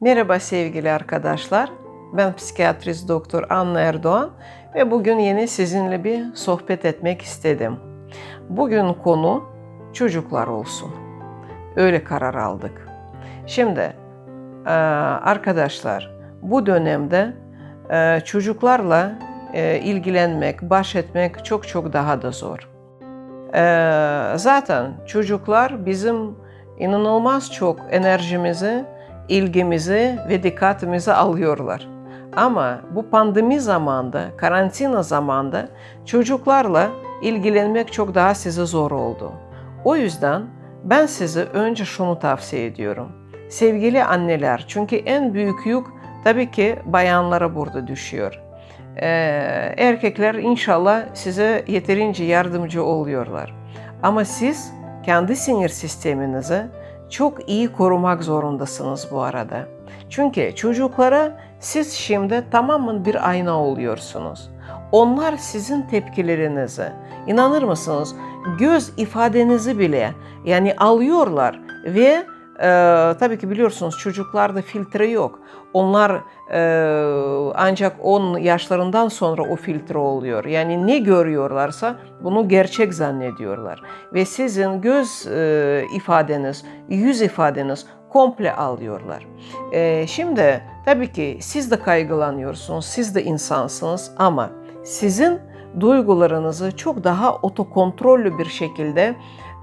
Merhaba sevgili arkadaşlar. Ben psikiyatrist doktor Anna Erdoğan ve bugün yine sizinle bir sohbet etmek istedim. Bugün konu çocuklar olsun. Öyle karar aldık. Şimdi e, arkadaşlar bu dönemde e, çocuklarla e, ilgilenmek, baş etmek çok çok daha da zor. Zaten çocuklar bizim inanılmaz çok enerjimizi, ilgimizi ve dikkatimizi alıyorlar. Ama bu pandemi zamanında, karantina zamanında çocuklarla ilgilenmek çok daha size zor oldu. O yüzden ben size önce şunu tavsiye ediyorum. Sevgili anneler, çünkü en büyük yük tabii ki bayanlara burada düşüyor. Ee, erkekler inşallah size yeterince yardımcı oluyorlar. Ama siz kendi sinir sisteminizi çok iyi korumak zorundasınız bu arada. Çünkü çocuklara siz şimdi tamamen bir ayna oluyorsunuz. Onlar sizin tepkilerinizi, inanır mısınız, göz ifadenizi bile yani alıyorlar ve e, tabii ki biliyorsunuz çocuklarda filtre yok. Onlar e, ancak 10 yaşlarından sonra o filtre oluyor. Yani ne görüyorlarsa bunu gerçek zannediyorlar. Ve sizin göz e, ifadeniz, yüz ifadeniz komple alıyorlar. E, şimdi tabii ki siz de kaygılanıyorsunuz, siz de insansınız ama sizin duygularınızı çok daha otokontrollü bir şekilde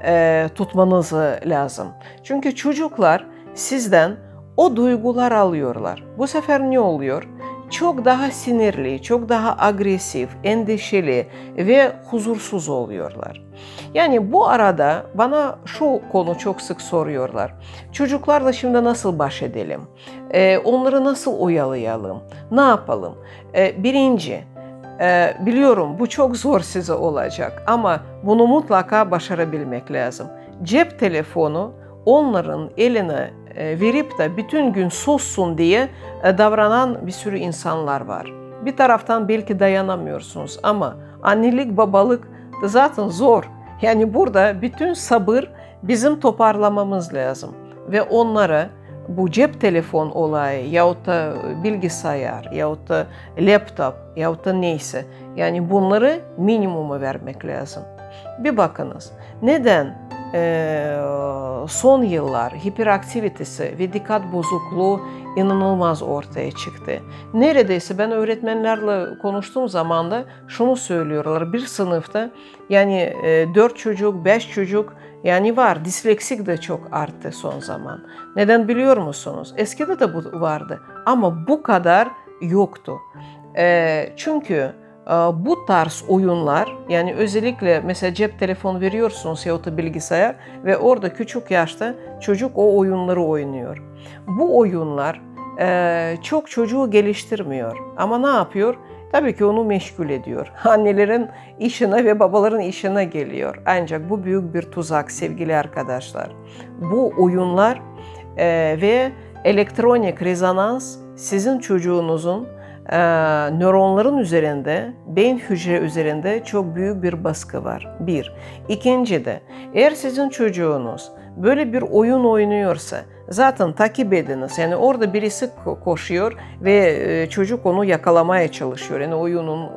e, tutmanız lazım. Çünkü çocuklar sizden o duygular alıyorlar. Bu sefer ne oluyor? Çok daha sinirli, çok daha agresif, endişeli ve huzursuz oluyorlar. Yani bu arada bana şu konu çok sık soruyorlar. Çocuklarla şimdi nasıl baş edelim? Ee, onları nasıl oyalayalım? Ne yapalım? Ee, birinci, e, biliyorum bu çok zor size olacak ama bunu mutlaka başarabilmek lazım. Cep telefonu onların eline e, verip de bütün gün sussun diye e, davranan bir sürü insanlar var. Bir taraftan belki dayanamıyorsunuz ama annelik babalık da zaten zor. Yani burada bütün sabır bizim toparlamamız lazım ve onlara bu cep telefon olayı yahut da bilgisayar yahut da laptop yahut da neyse yani bunları minimuma vermek lazım. Bir bakınız neden e, son yıllar hiperaktivitesi ve dikkat bozukluğu inanılmaz ortaya çıktı. Neredeyse ben öğretmenlerle konuştuğum zaman da şunu söylüyorlar. Bir sınıfta yani e, 4 çocuk, 5 çocuk yani var. Disleksik de çok arttı son zaman. Neden biliyor musunuz? Eskide de bu vardı ama bu kadar yoktu. E, çünkü bu tarz oyunlar yani özellikle mesela cep telefonu veriyorsunuz ya da bilgisayar ve orada küçük yaşta çocuk o oyunları oynuyor. Bu oyunlar çok çocuğu geliştirmiyor ama ne yapıyor? Tabii ki onu meşgul ediyor. Annelerin işine ve babaların işine geliyor. Ancak bu büyük bir tuzak sevgili arkadaşlar. Bu oyunlar ve elektronik rezonans sizin çocuğunuzun nöronların üzerinde, beyin hücre üzerinde çok büyük bir baskı var. Bir. İkinci de eğer sizin çocuğunuz böyle bir oyun oynuyorsa zaten takip ediniz. Yani orada birisi koşuyor ve çocuk onu yakalamaya çalışıyor. Yani oyunun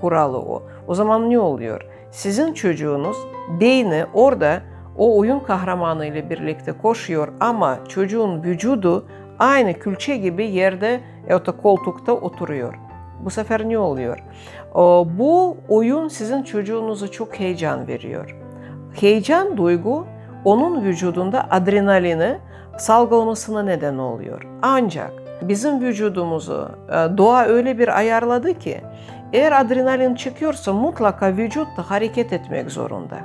kuralı o. O zaman ne oluyor? Sizin çocuğunuz beyni orada o oyun kahramanı ile birlikte koşuyor ama çocuğun vücudu aynı külçe gibi yerde ya da koltukta oturuyor. Bu sefer ne oluyor? Bu oyun sizin çocuğunuza çok heyecan veriyor. Heyecan duygu onun vücudunda adrenalini salgılamasına neden oluyor. Ancak bizim vücudumuzu doğa öyle bir ayarladı ki eğer adrenalin çıkıyorsa mutlaka vücut da hareket etmek zorunda.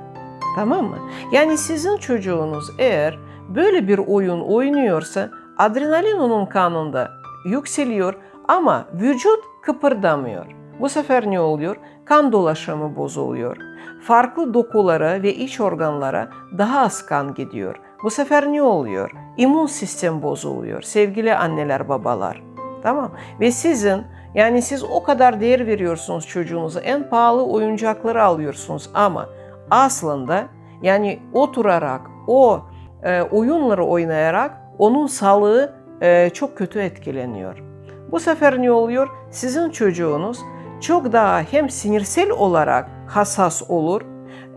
Tamam mı? Yani sizin çocuğunuz eğer böyle bir oyun oynuyorsa adrenalin onun kanında yükseliyor ama vücut kıpırdamıyor. Bu sefer ne oluyor? Kan dolaşımı bozuluyor. Farklı dokulara ve iç organlara daha az kan gidiyor. Bu sefer ne oluyor? İmmün sistem bozuluyor. Sevgili anneler, babalar. Tamam? Ve sizin yani siz o kadar değer veriyorsunuz çocuğunuza. En pahalı oyuncakları alıyorsunuz ama aslında yani oturarak o e, oyunları oynayarak onun sağlığı e, çok kötü etkileniyor. Bu sefer ne oluyor? Sizin çocuğunuz çok daha hem sinirsel olarak hassas olur,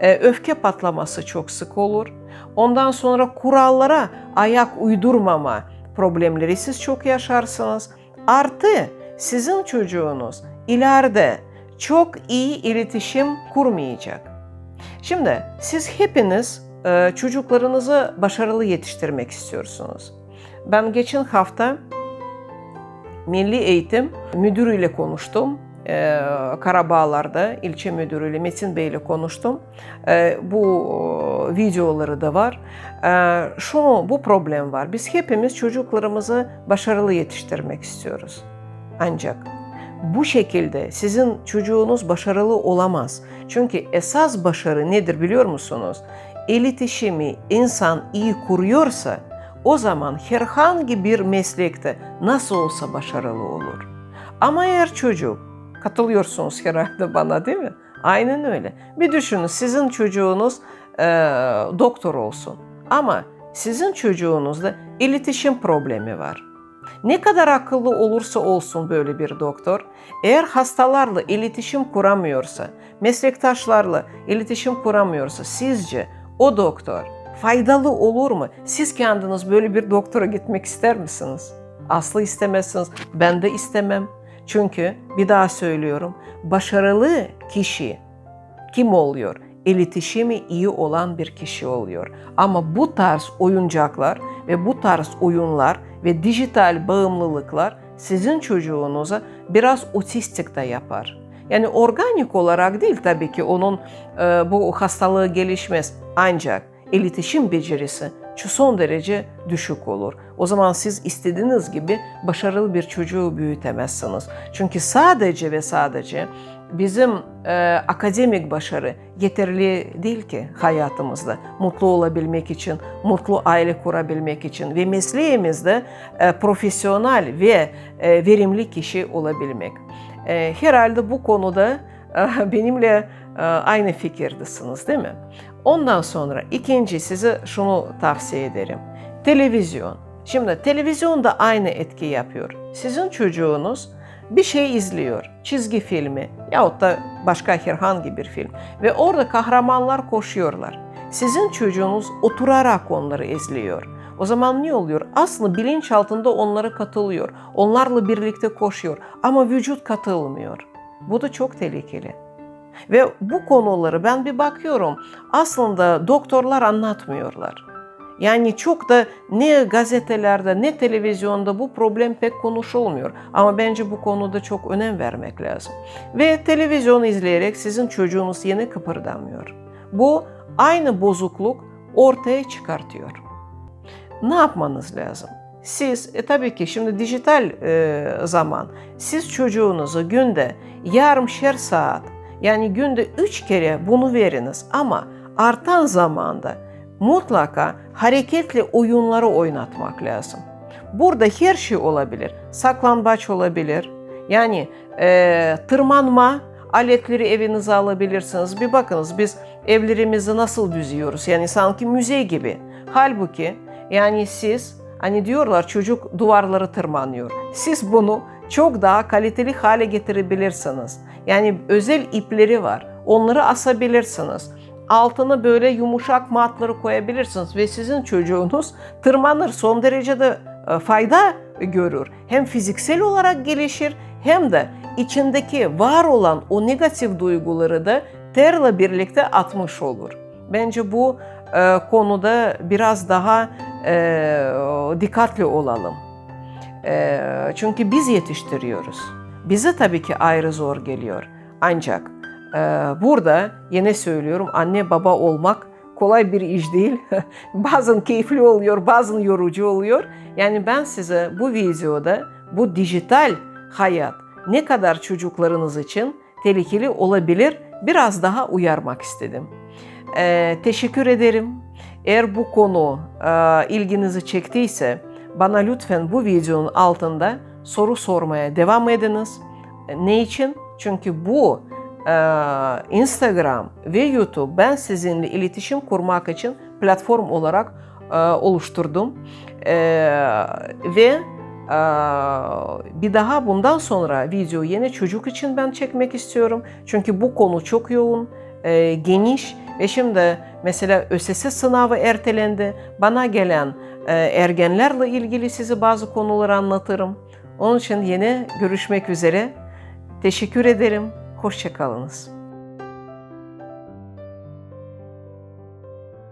e, öfke patlaması çok sık olur. Ondan sonra kurallara ayak uydurmama problemleri siz çok yaşarsınız. Artı sizin çocuğunuz ileride çok iyi iletişim kurmayacak. Şimdi siz hepiniz e, çocuklarınızı başarılı yetiştirmek istiyorsunuz. Ben geçen hafta Milli Eğitim Müdürüyle konuştum. Ee, Karabağlar'da ilçe müdürüyle Metin Bey ile konuştum. Ee, bu e, videoları da var. Ee, şunu bu problem var. Biz hepimiz çocuklarımızı başarılı yetiştirmek istiyoruz. Ancak bu şekilde sizin çocuğunuz başarılı olamaz. Çünkü esas başarı nedir biliyor musunuz? İletişimi insan iyi kuruyorsa o zaman herhangi bir meslekte nasıl olsa başarılı olur. Ama eğer çocuk, katılıyorsunuz herhalde bana değil mi? Aynen öyle. Bir düşünün sizin çocuğunuz e, doktor olsun ama sizin çocuğunuzda iletişim problemi var. Ne kadar akıllı olursa olsun böyle bir doktor, eğer hastalarla iletişim kuramıyorsa, meslektaşlarla iletişim kuramıyorsa sizce o doktor faydalı olur mu? Siz kendiniz böyle bir doktora gitmek ister misiniz? Aslı istemezsiniz. Ben de istemem. Çünkü bir daha söylüyorum. Başarılı kişi kim oluyor? İletişimi iyi olan bir kişi oluyor. Ama bu tarz oyuncaklar ve bu tarz oyunlar ve dijital bağımlılıklar sizin çocuğunuza biraz otistik de yapar. Yani organik olarak değil tabii ki onun e, bu hastalığı gelişmez. Ancak iletişim becerisi son derece düşük olur. O zaman siz istediğiniz gibi başarılı bir çocuğu büyütemezsiniz. Çünkü sadece ve sadece bizim e, akademik başarı yeterli değil ki hayatımızda. Mutlu olabilmek için, mutlu aile kurabilmek için ve mesleğimizde e, profesyonel ve e, verimli kişi olabilmek. E, herhalde bu konuda e, benimle e, aynı fikirdesiniz değil mi? Ondan sonra ikinci size şunu tavsiye ederim. Televizyon. Şimdi televizyon da aynı etki yapıyor. Sizin çocuğunuz bir şey izliyor, çizgi filmi yahut da başka herhangi bir film ve orada kahramanlar koşuyorlar. Sizin çocuğunuz oturarak onları izliyor. O zaman ne oluyor? Aslında bilinç altında onlara katılıyor. Onlarla birlikte koşuyor ama vücut katılmıyor. Bu da çok tehlikeli. Ve bu konuları ben bir bakıyorum aslında doktorlar anlatmıyorlar. Yani çok da ne gazetelerde ne televizyonda bu problem pek konuşulmuyor. Ama bence bu konuda çok önem vermek lazım. Ve televizyon izleyerek sizin çocuğunuz yine kıpırdamıyor. Bu aynı bozukluk ortaya çıkartıyor. Ne yapmanız lazım? Siz e, tabii ki şimdi dijital e, zaman siz çocuğunuzu günde yarımşer saat yani günde üç kere bunu veriniz ama artan zamanda mutlaka hareketli oyunları oynatmak lazım. Burada her şey olabilir. Saklambaç olabilir. Yani e, tırmanma aletleri evinize alabilirsiniz. Bir bakınız biz evlerimizi nasıl düzüyoruz. Yani sanki müze gibi. Halbuki yani siz hani diyorlar çocuk duvarları tırmanıyor. Siz bunu çok daha kaliteli hale getirebilirsiniz. Yani özel ipleri var. Onları asabilirsiniz. Altına böyle yumuşak matları koyabilirsiniz ve sizin çocuğunuz tırmanır. Son derece de e, fayda görür. Hem fiziksel olarak gelişir hem de içindeki var olan o negatif duyguları da terle birlikte atmış olur. Bence bu e, konuda biraz daha e, dikkatli olalım. E, çünkü biz yetiştiriyoruz. Bize tabii ki ayrı zor geliyor. Ancak e, burada yine söylüyorum anne baba olmak kolay bir iş değil. bazen keyifli oluyor, bazen yorucu oluyor. Yani ben size bu videoda bu dijital hayat ne kadar çocuklarınız için tehlikeli olabilir biraz daha uyarmak istedim. Ee, teşekkür ederim. Eğer bu konu e, ilginizi çektiyse bana lütfen bu videonun altında soru sormaya devam ediniz. Ne için? Çünkü bu e, Instagram ve YouTube ben sizinle iletişim kurmak için platform olarak e, oluşturdum. E, ve bir daha bundan sonra video yine çocuk için ben çekmek istiyorum. Çünkü bu konu çok yoğun, geniş ve şimdi mesela ÖSS sınavı ertelendi. Bana gelen ergenlerle ilgili size bazı konuları anlatırım. Onun için yine görüşmek üzere. Teşekkür ederim. Hoşçakalınız.